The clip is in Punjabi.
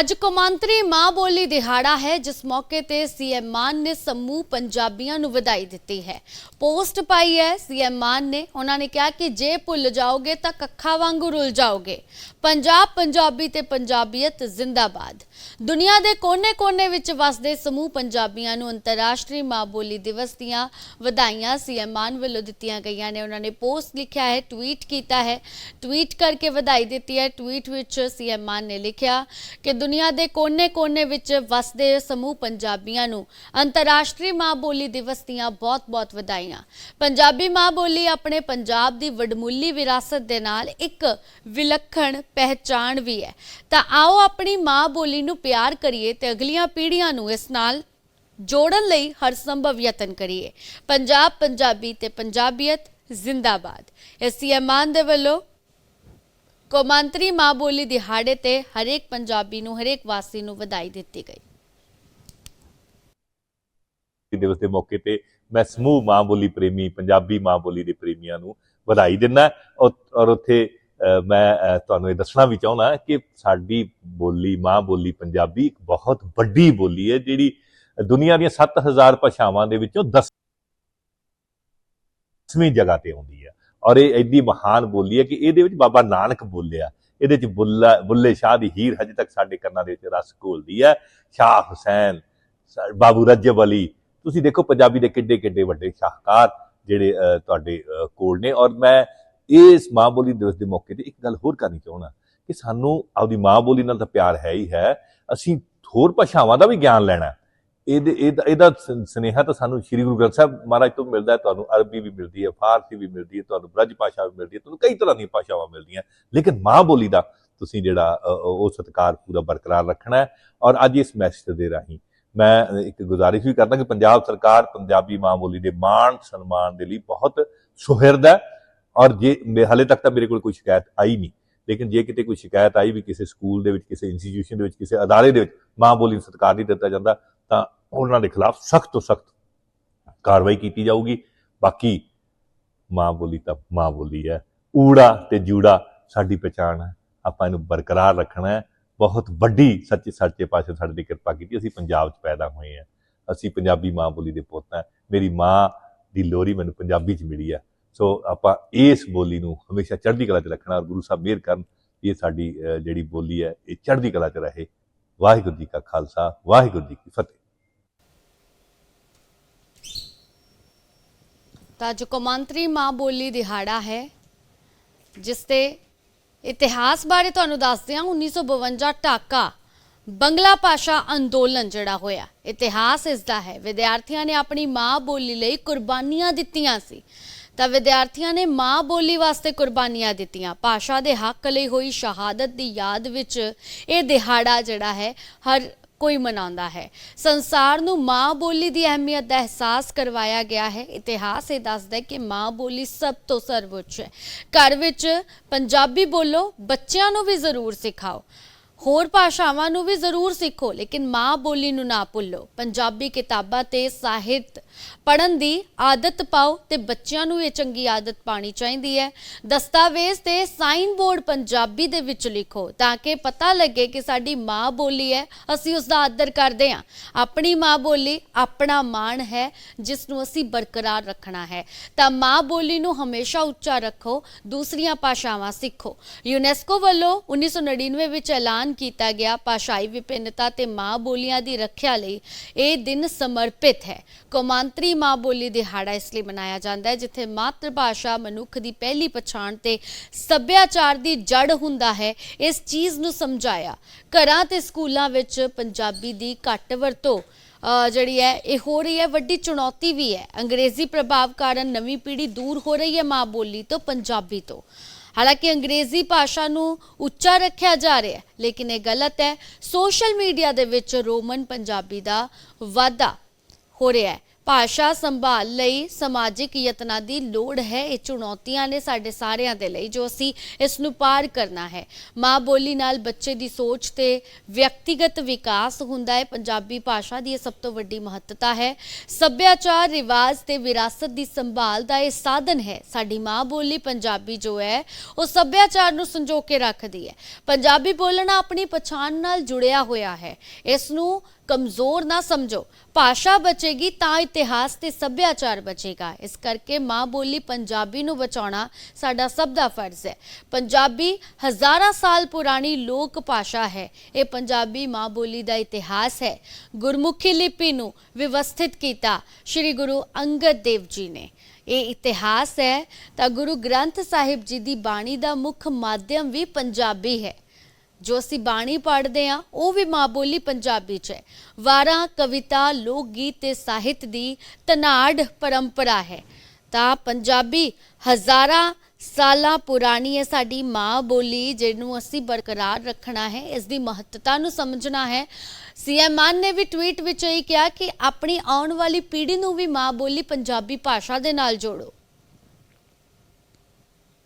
ਅੱਜ ਕੌਮਾਂਤਰੀ ਮਾਂ ਬੋਲੀ ਦਿਹਾੜਾ ਹੈ, ਜਿਸ ਮੌਕੇ ਤੇ ਸੀਐਮ ਮਾਨ ਨੇ ਸਮੂਹ ਪੰਜਾਬੀਆਂ ਨੂੰ ਵਧਾਈ ਦਿੱਤੀ ਹੈ। ਪੋਸਟ ਪਾਈ ਹੈ, ਸੀਐਮ ਮਾਨ ਨੇ। ਉਹਨਾਂ ਨੇ ਕਿਹਾ ਕਿ ਜੇ ਭੁੱਲ ਜਾਓਗੇ ਤਾਂ ਕੱਖਾਂ ਵਾਂਗੂ ਰੁੱਲ ਜਾਓਗੇ। ਪੰਜਾਬ ਪੰਜਾਬੀ ਤੇ ਪੰਜਾਬੀਅਤ ਜ਼ਿੰਦਾਬਾਦ। ਦੁਨੀਆ ਦੇ ਕੋਨੇ-ਕੋਨੇ ਵਿੱਚ ਵਸਦੇ ਸਮੂਹ ਪੰਜਾਬੀਆਂ ਨੂੰ ਅੰਤਰਰਾਸ਼ਟਰੀ ਮਾਂ ਬੋਲੀ ਦਿਵਸ ਦੀਆਂ ਵਧਾਈਆਂ ਸੀਐਮ ਮਾਨ ਵੱਲੋਂ ਦਿੱਤੀਆਂ ਗਈਆਂ ਨੇ। ਉਹਨਾਂ ਨੇ ਪੋਸਟ ਲਿਖਿਆ ਹੈ, ਟਵੀਟ ਕੀਤਾ ਹੈ। ਟਵੀਟ ਕਰਕੇ ਵਧਾਈ ਦਿੱਤੀ ਹੈ। ਟਵੀਟ ਵਿੱਚ ਸੀਐਮ ਮਾਨ ਨੇ ਲਿਖਿਆ ਕਿ ਦੁਨੀਆ ਦੇ ਕੋਨੇ-ਕੋਨੇ ਵਿੱਚ ਵਸਦੇ ਸਮੂਹ ਪੰਜਾਬੀਆਂ ਨੂੰ ਅੰਤਰਰਾਸ਼ਟਰੀ ਮਾਂ ਬੋਲੀ ਦਿਵਸ ਦੀਆਂ ਬਹੁਤ-ਬਹੁਤ ਵਧਾਈਆਂ। ਪੰਜਾਬੀ ਮਾਂ ਬੋਲੀ ਆਪਣੇ ਪੰਜਾਬ ਦੀ ਵਡਮੁੱਲੀ ਵਿਰਾਸਤ ਦੇ ਨਾਲ ਇੱਕ ਵਿਲੱਖਣ ਪਹਿਚਾਣ ਵੀ ਹੈ। ਤਾਂ ਆਓ ਆਪਣੀ ਮਾਂ ਬੋਲੀ ਨੂੰ ਪਿਆਰ ਕਰੀਏ ਤੇ ਅਗਲੀਆਂ ਪੀੜ੍ਹੀਆਂ ਨੂੰ ਇਸ ਨਾਲ ਜੋੜਨ ਲਈ ਹਰ ਸੰਭਵ ਯਤਨ ਕਰੀਏ। ਪੰਜਾਬ ਪੰਜਾਬੀ ਤੇ ਪੰਜਾਬੀਅਤ ਜ਼ਿੰਦਾਬਾਦ। ਇਸ ਸੀਐਮ ਦੇ ਵੱਲੋਂ ਕੌਮਾਂਤਰੀ ਮਾਂ ਬੋਲੀ ਦਿਹਾੜੇ ਤੇ ਹਰੇਕ ਪੰਜਾਬੀ ਨੂੰ, ਹਰੇਕ ਵਾਸੀ ਨੂੰ ਵਧਾਈ ਦਿੱਤੀ ਗਈ। ਦਿਵਸ ਦੇ ਮੌਕੇ ਤੇ ਮੈਂ ਸਮੂਹ ਮਾਂ ਬੋਲੀ ਪ੍ਰੇਮੀ, ਪੰਜਾਬੀ ਮਾਂ ਬੋਲੀ ਦੇ ਪ੍ਰੇਮੀਆਂ ਨੂੰ ਵਧਾਈ ਦਿੰਦਾ ਔਰ ਉੱਥੇ ਮੈਂ ਤੁਹਾਨੂੰ ਇਹ ਦੱਸਣਾ ਵੀ ਚਾਹੁੰਦਾ ਕਿ ਸਾਡੀ ਬੋਲੀ, ਮਾਂ ਬੋਲੀ ਪੰਜਾਬੀ ਇੱਕ ਬਹੁਤ ਵੱਡੀ ਬੋਲੀ ਹੈ, ਜਿਹੜੀ ਦੁਨੀਆ ਦੀਆਂ 7000 ਭਾਸ਼ਾਵਾਂ ਦੇ ਵਿੱਚੋਂ 10ਵੀਂ ਜਗ੍ਹਾ ਤੇ ਆਉਂਦੀ ਹੈ। ਔਰ ਇਹ ਐਡੀ ਮਹਾਨ ਬੋਲੀ ਹੈ ਕਿ ਇਹਦੇ ਵਿੱਚ ਬਾਬਾ ਨਾਨਕ ਬੋਲਿਆ। ਇਹਦੇ ਚ ਬੁੱਲਾ, ਬੁੱਲੇ ਸ਼ਾਹ ਦੀ ਹੀਰ ਹਜੇ ਤੱਕ ਸਾਡੇ ਕੰਨਾਂ ਦੇ ਵਿੱਚ ਰਸ ਘੋਲਦੀ ਹੈ। ਸ਼ਾਹ ਹੁਸੈਨ, ਸਾ- ਬਾਬੂ ਰਜਬ ਅਲੀ, ਤੁਸੀਂ ਦੇਖੋ ਪੰਜਾਬੀ ਦੇ ਕਿੱਡੇ ਕਿੱਡੇ ਵੱਡੇ ਸ਼ਾਹਕਾਰ ਜਿਹੜੇ ਤੁਹਾਡੇ ਕੋਲ ਨੇ। ਔਰ ਮੈਂ ਇਸ ਮਾਂ ਬੋਲੀ ਦਿਵਸ ਦੇ ਮੌਕੇ ਤੇ ਇੱਕ ਗੱਲ ਹੋਰ ਕਰਨੀ ਚਾਹੁੰਦਾ ਕਿ ਸਾਨੂੰ ਆਪਦੀ ਮਾਂ ਬੋਲੀ ਨਾਲ ਤਾਂ ਪਿਆਰ ਹੈ ਹੀ ਹੈ। ਅਸੀਂ ਹੋਰ ਭਾਸ਼ਾਵਾਂ ਦਾ ਵੀ ਗਿਆਨ ਲੈਣਾ ਇਹਦੇ ਇਹਦਾ ਇਹਦਾ ਸ- ਸੁਨੇਹਾ ਤਾਂ ਸਾਨੂੰ ਸ੍ਰੀ ਗੁਰੂ ਗ੍ਰੰਥ ਸਾਹਿਬ ਮਹਾਰਾਜ ਤੋਂ ਮਿਲਦਾ ਹੈ, ਤੁਹਾਨੂੰ ਅਰਬੀ ਵੀ ਮਿਲਦੀ ਹੈ, ਫਾਰਸੀ ਵੀ ਮਿਲਦੀ ਹੈ, ਤੁਹਾਨੂੰ ਬ੍ਰਜ ਭਾਸ਼ਾ ਵੀ ਮਿਲਦੀ ਹੈ, ਤੁਹਾਨੂੰ ਕਈ ਤਰ੍ਹਾਂ ਦੀਆਂ ਭਾਸ਼ਾਵਾਂ ਮਿਲਦੀਆਂ। ਲੇਕਿਨ ਮਾਂ ਬੋਲੀ ਦਾ ਤੁਸੀਂ ਜਿਹੜਾ ਉਹ ਸਤਿਕਾਰ ਪੂਰਾ ਬਰਕਰਾਰ ਰੱਖਣਾ ਹੈ ਔਰ ਅੱਜ ਇਸ ਮੈਸੇਜ ਦੇ ਰਾਹੀਂ ਮੈਂ ਇੱਕ ਗੁਜ਼ਾਰਿਸ਼ ਵੀ ਕਰਦਾ ਕਿ ਪੰਜਾਬ ਸਰਕਾਰ ਪੰਜਾਬੀ ਮਾਂ ਬੋਲੀ ਦੇ ਮਾਣ ਸਨਮਾਨ ਦੇ ਲਈ ਬਹੁਤ ਸੁਹਿਰਦ ਹੈ ਔਰ ਜੇ ਮੇ- ਹਾਲੇ ਤੱਕ ਤਾਂ ਮੇਰੇ ਕੋਲ ਕੋਈ ਸ਼ਿਕਾਇਤ ਆਈ ਨਹੀਂ। ਲੇਕਿਨ ਜੇ ਕਿਤੇ ਕੋਈ ਸ਼ਿਕਾਇਤ ਆਈ ਵੀ ਕਿਸੇ ਸਕੂਲ ਦੇ ਵਿੱਚ, ਕਿਸੇ ਇੰਸਟੀਟਿਊਸ਼ਨ ਦੇ ਵਿੱਚ, ਕਿਸੇ ਅਦਾਰੇ ਦੇ ਵਿੱਚ ਮਾਂ ਬੋਲੀ ਨੂੰ ਸਤਿਕਾਰ ਨਹੀਂ ਦਿੱਤਾ ਜਾਂਦਾ, ਤਾਂ ਉਹਨਾਂ ਦੇ ਖਿਲਾਫ ਸਖਤ ਤੋਂ ਸਖਤ ਕਾਰਵਾਈ ਕੀਤੀ ਜਾਊਗੀ। ਬਾਕੀ ਮਾਂ ਬੋਲੀ ਤਾਂ ਮਾਂ ਬੋਲੀ ਹੈ। ਊੜਾ ਤੇ ਜੂੜਾ ਸਾਡੀ ਪਛਾਣ ਹੈ। ਆਪਾਂ ਇਹਨੂੰ ਬਰਕਰਾਰ ਰੱਖਣਾ ਹੈ। ਬਹੁਤ ਵੱਡੀ ਸੱਚੇ ਸੱਚੇ ਪਾਸੇ ਸਾਡੇ ਦੀ ਕਿਰਪਾ ਕੀਤੀ। ਅਸੀਂ ਪੰਜਾਬ 'ਚ ਪੈਦਾ ਹੋਏ ਹਾਂ। ਅਸੀਂ ਪੰਜਾਬੀ ਮਾਂ ਬੋਲੀ ਦੇ ਪੁੱਤ ਹਾਂ। ਮੇਰੀ ਮਾਂ ਦੀ ਲੋਰੀ ਮੈਨੂੰ ਪੰਜਾਬੀ 'ਚ ਮਿਲੀ ਹੈ। ਸੋ ਆਪਾਂ ਇਸ ਬੋਲੀ ਨੂੰ ਹਮੇਸ਼ਾ ਚੜ੍ਹਦੀ ਕਲਾ 'ਚ ਰੱਖਣਾ ਔਰ ਗੁਰੂ ਸਾਹਿਬ ਮਿਹਰ ਕਰਨ ਇਹ ਸਾਡੀ ਜਿਹੜੀ ਬੋਲੀ ਹੈ, ਇਹ ਚੜ੍ਹਦੀ ਕਲਾ 'ਚ ਰਹੇ। ਵਾਹਿਗੁਰੂ ਜੀ ਕਾ ਖਾਲਸਾ, ਵਾਹਿਗੁਰੂ ਜੀ ਕੀ ਫਤਿਹ। ਤਾਂ ਜੋ ਕੌਮਾਂਤਰੀ ਮਾਂ ਬੋਲੀ ਦਿਹਾੜਾ ਹੈ, ਜਿਸ ਤੇ ਇਤਿਹਾਸ ਬਾਰੇ ਤੁਹਾਨੂੰ ਦੱਸਦੇ ਹਾਂ 1952 ਢਾਕਾ ਬੰਗਲਾ ਭਾਸ਼ਾ ਅੰਦੋਲਨ ਜਿਹੜਾ ਹੋਇਆ, ਇਤਿਹਾਸ ਇਸ ਦਾ ਹੈ। ਵਿਦਿਆਰਥੀਆਂ ਨੇ ਆਪਣੀ ਮਾਂ ਬੋਲੀ ਲਈ ਕੁਰਬਾਨੀਆਂ ਦਿੱਤੀਆਂ ਸੀ। ਤਾਂ ਵਿਦਿਆਰਥੀਆਂ ਨੇ ਮਾਂ ਬੋਲੀ ਵਾਸਤੇ ਕੁਰਬਾਨੀਆਂ ਦਿੱਤੀਆਂ। ਭਾਸ਼ਾ ਦੇ ਹੱਕ ਲਈ ਹੋਈ ਸ਼ਹਾਦਤ ਦੀ ਯਾਦ ਵਿੱਚ ਇਹ ਦਿਹਾੜਾ ਜਿਹੜਾ ਹੈ, ਹਰ ਕੋਈ ਮਨਾਉਂਦਾ ਹੈ। ਸੰਸਾਰ ਨੂੰ ਮਾਂ ਬੋਲੀ ਦੀ ਅਹਿਮੀਅਤ ਦਾ ਅਹਿਸਾਸ ਕਰਵਾਇਆ ਗਿਆ ਹੈ। ਇਤਿਹਾਸ ਇਹ ਦੱਸਦਾ ਹੈ ਕਿ ਮਾਂ ਬੋਲੀ ਸਭ ਤੋਂ ਸਰਵਉੱਚ ਹੈ। ਘਰ ਵਿੱਚ ਪੰਜਾਬੀ ਬੋਲੋ, ਬੱਚਿਆਂ ਨੂੰ ਵੀ ਜ਼ਰੂਰ ਸਿਖਾਓ। ਹੋਰ ਭਾਸ਼ਾਵਾਂ ਨੂੰ ਵੀ ਜ਼ਰੂਰ ਸਿੱਖੋ, ਲੇਕਿਨ ਮਾਂ ਬੋਲੀ ਨੂੰ ਨਾ ਭੁੱਲੋ। ਪੰਜਾਬੀ ਕਿਤਾਬਾਂ ਤੇ ਸਾਹਿਤ ਪੜ੍ਹਨ ਦੀ ਆਦਤ ਪਾਓ ਤੇ ਬੱਚਿਆਂ ਨੂੰ ਇਹ ਚੰਗੀ ਆਦਤ ਪਾਣੀ ਚਾਹੀਦੀ ਹੈ। ਦਸਤਾਵੇਜ਼ ਤੇ ਸਾਈਨ ਬੋਰਡ ਪੰਜਾਬੀ ਦੇ ਵਿੱਚ ਲਿਖੋ ਤਾਂ ਕਿ ਪਤਾ ਲੱਗੇ ਕਿ ਸਾਡੀ ਮਾਂ ਬੋਲੀ ਹੈ, ਅਸੀਂ ਉਸ ਦਾ ਆਦਰ ਕਰਦੇ ਹਾਂ। ਆਪਣੀ ਮਾਂ ਬੋਲੀ ਆਪਣਾ ਮਾਣ ਹੈ, ਜਿਸ ਨੂੰ ਅਸੀਂ ਬਰਕਰਾਰ ਰੱਖਣਾ ਹੈ। ਤਾਂ ਮਾਂ ਬੋਲੀ ਨੂੰ ਹਮੇਸ਼ਾ ਉੱਚਾ ਰੱਖੋ, ਦੂਸਰੀਆਂ ਭਾਸ਼ਾਵਾਂ ਸਿੱਖੋ। ਯੂਨੈਸਕੋ ਵੱਲੋਂ 1999 ਵਿੱਚ ਐਲਾਨ ਕੀਤਾ ਗਿਆ। ਭਾਸ਼ਾਈ ਵਿਭਿੰਨਤਾ ਤੇ ਮਾਂ ਬੋਲੀਆਂ ਦੀ ਰੱਖਿਆ ਲਈ ਇਹ ਦਿਨ ਸਮਰਪਿਤ ਹੈ। ਕੌਮਾਂਤਰੀ ਮਾਂ ਬੋਲੀ ਦਿਹਾੜਾ ਇਸ ਲਈ ਮਨਾਇਆ ਜਾਂਦਾ ਹੈ ਜਿੱਥੇ ਮਾਤਰ ਭਾਸ਼ਾ ਮਨੁੱਖ ਦੀ ਪਹਿਲੀ ਪਛਾਣ ਤੇ ਸੱਭਿਆਚਾਰ ਦੀ ਜੜ ਹੁੰਦਾ ਹੈ। ਇਸ ਚੀਜ਼ ਨੂੰ ਸਮਝਾਇਆ। ਘਰਾਂ ਤੇ ਸਕੂਲਾਂ ਵਿੱਚ ਪੰਜਾਬੀ ਦੀ ਘੱਟ ਵਰਤੋਂ ਅ, ਜਿਹੜੀ ਹੈ ਇਹ ਹੋ ਰਹੀ ਹੈ ਵੱਡੀ ਚੁਣੌਤੀ ਵੀ ਹੈ। ਅੰਗਰੇਜ਼ੀ ਪ੍ਰਭਾਵ ਕਾਰਨ ਨਵੀਂ ਪੀੜ੍ਹੀ ਦੂਰ ਹੋ ਰਹੀ ਹੈ ਮਾਂ ਬੋਲੀ ਤੋਂ ਪੰਜਾਬੀ ਤੋਂ। ਹਾਲਾਂਕਿ ਅੰਗਰੇਜ਼ੀ ਭਾਸ਼ਾ ਨੂੰ ਉੱਚਾ ਰੱਖਿਆ ਜਾ ਰਿਹਾ ਹੈ, ਲੇਕਿਨ ਇਹ ਗਲਤ ਹੈ। ਸੋਸ਼ਲ ਮੀਡੀਆ ਦੇ ਵਿੱਚ ਰੋਮਨ ਪੰਜਾਬੀ ਦਾ ਵਾਧਾ ਹੋ ਰਿਹਾ ਹੈ। ਭਾਸ਼ਾ ਸੰਭਾਲ ਲਈ ਸਮਾਜਿਕ ਯਤਨਾਂ ਦੀ ਲੋੜ ਹੈ। ਇਹ ਚੁਣੌਤੀਆਂ ਨੇ ਸਾਡੇ ਸਾਰਿਆਂ ਦੇ ਲਈ ਜੋ ਅਸੀਂ ਇਸ ਨੂੰ ਪਾਰ ਕਰਨਾ ਹੈ। ਮਾਂ ਬੋਲੀ ਨਾਲ ਬੱਚੇ ਦੀ ਸੋਚ ਤੇ ਵਿਅਕਤੀਗਤ ਵਿਕਾਸ ਹੁੰਦਾ ਹੈ। ਪੰਜਾਬੀ ਭਾਸ਼ਾ ਦੀ ਇਹ ਸਭ ਤੋਂ ਵੱਡੀ ਮਹੱਤਤਾ ਹੈ। ਸੱਭਿਆਚਾਰ, ਰਿਵਾਜ ਤੇ ਵਿਰਾਸਤ ਦੀ ਸੰਭਾਲ ਦਾ ਇਹ ਸਾਧਨ ਹੈ। ਸਾਡੀ ਮਾਂ ਬੋਲੀ ਪੰਜਾਬੀ ਜੋ ਹੈ, ਉਹ ਸੱਭਿਆਚਾਰ ਨੂੰ ਸੰਜੋ ਕੇ ਰੱਖਦੀ ਹੈ। ਪੰਜਾਬੀ ਬੋਲਣਾ ਆਪਣੀ ਪਛਾਣ ਨਾਲ ਜੁੜਿਆ ਹੋਇਆ ਹੈ। ਇਸ ਨੂੰ ਕਮਜ਼ੋਰ ਨਾ ਸਮਝੋ। ਭਾਸ਼ਾ ਬਚੇਗੀ ਤਾਂ ਇਤਿਹਾਸ ਤੇ ਸੱਭਿਆਚਾਰ ਬਚੇਗਾ। ਇਸ ਕਰਕੇ ਮਾਂ ਬੋਲੀ ਪੰਜਾਬੀ ਨੂੰ ਬਚਾਉਣਾ ਸਾਡਾ ਸਭ ਦਾ ਫਰਜ਼ ਹੈ। ਪੰਜਾਬੀ ਹਜ਼ਾਰਾਂ ਸਾਲ ਪੁਰਾਣੀ ਲੋਕ ਭਾਸ਼ਾ ਹੈ। ਇਹ ਪੰਜਾਬੀ ਮਾਂ ਬੋਲੀ ਦਾ ਇਤਿਹਾਸ ਹੈ। ਗੁਰਮੁਖੀ ਲਿਪੀ ਨੂੰ ਵਿਵਸਥਿਤ ਕੀਤਾ ਸ੍ਰੀ ਗੁਰੂ ਅੰਗਦ ਦੇਵ ਜੀ ਨੇ। ਇਹ ਇਤਿਹਾਸ ਹੈ ਤਾਂ ਗੁਰੂ ਗ੍ਰੰਥ ਸਾਹਿਬ ਜੀ ਦੀ ਬਾਣੀ ਦਾ ਮੁੱਖ ਮਾਧਿਅਮ ਵੀ ਪੰਜਾਬੀ ਹੈ। ਜੋ ਅਸੀਂ ਬਾਣੀ ਪੜ੍ਹਦੇ ਆ ਉਹ ਵੀ ਮਾਂ ਬੋਲੀ ਪੰਜਾਬੀ ਚ ਹੈ। ਵਾਰਾਂ ਕਵਿਤਾ, ਲੋਕ ਗੀਤ ਤੇ ਸਾਹਿਤ ਦੀ ਤਨਾੜ ਪਰੰਪਰਾ ਹੈ। ਤਾਂ ਪੰਜਾਬੀ ਹਜ਼ਾਰਾਂ ਸਾਲਾਂ ਪੁਰਾਣੀ ਹੈ ਸਾਡੀ ਮਾਂ ਬੋਲੀ, ਜਿਹਨੂੰ ਅਸੀਂ ਬਰਕਰਾਰ ਰੱਖਣਾ ਹੈ ਇਸ ਦੀ ਮਹੱਤਤਾ ਨੂੰ ਸਮਝਣਾ ਹੈ। ਸੀਐਮ ਮਾਨ ਨੇ ਵੀ ਟਵੀਟ ਵਿੱਚ ਇਹ ਕਿਹਾ ਕਿ ਆਪਣੀ ਆਉਣ ਵਾਲੀ ਪੀੜ੍ਹੀ ਨੂੰ ਵੀ ਮਾਂ ਬੋਲੀ ਪੰਜਾਬੀ ਭਾਸ਼ਾ ਦੇ ਨਾਲ ਜੋੜੋ।